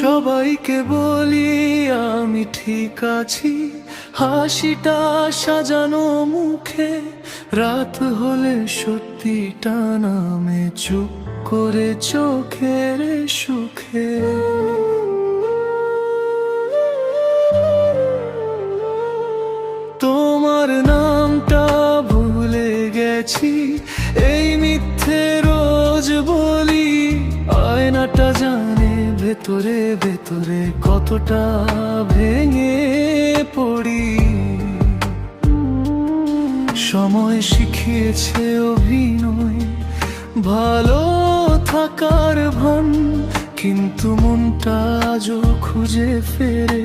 সবাইকে বলি, আমি ঠিক আছি। হাসিটা সাজানো মুখে, রাত হলে সত্যিটা নামে চুপ করে চোখের সুখে। তোমার নামটা ভুলে গেছি, এই মিথ্যে রোজ বলি, আয়নাটা জানে ভেতরে ভেতরে কতটা ভেঙে পড়ি। সময় শিখিয়েছে অভিনয়, ভালো থাকার ভান, কিন্তু মনটা আজও খুঁজে ফেরে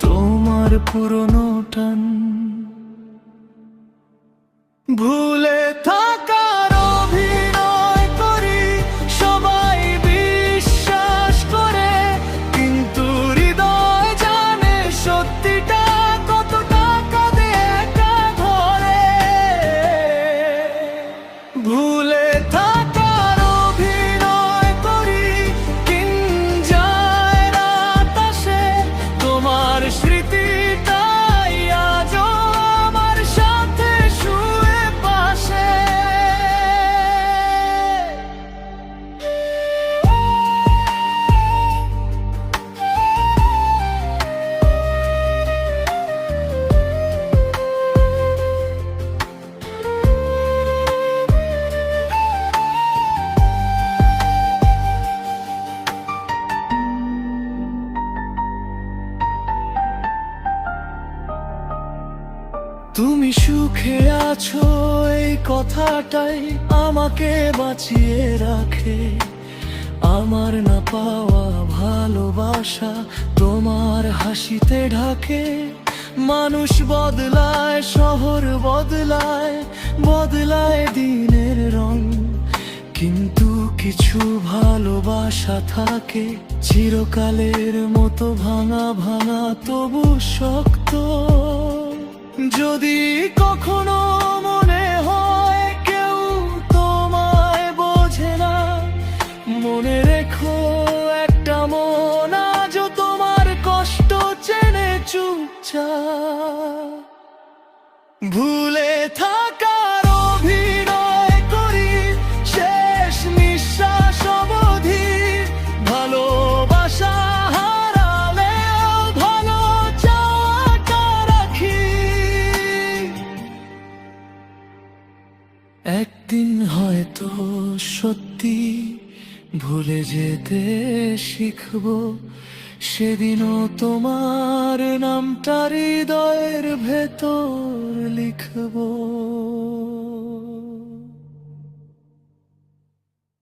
তোমার পুরনো টান। ভুলে তুমি সুখে আছো, এই কথাটাই আমাকে বাঁচিয়ে রাখে। আমার না পাওয়া ভালোবাসা তোমার হাসিতে ঢাকে। মানুষ বদলায়, শহর বদলায় বদলায় দিনের রং। কিন্তু কিছু ভালোবাসা থাকে, চিরকালের মতো ভাঙা ভাঙা তবু শক্ত। যদি কখনো মনে হয় কেউ তোমায় বোঝে না, মনে রেখো একটা মন আজ তোমার কষ্ট চেনে চুপচাপ। ভুলে একদিন হয়তো সত্যি ভুলে যেতে শিখব সেদিনও তোমার নামটা হৃদয়ের ভেতর লিখব।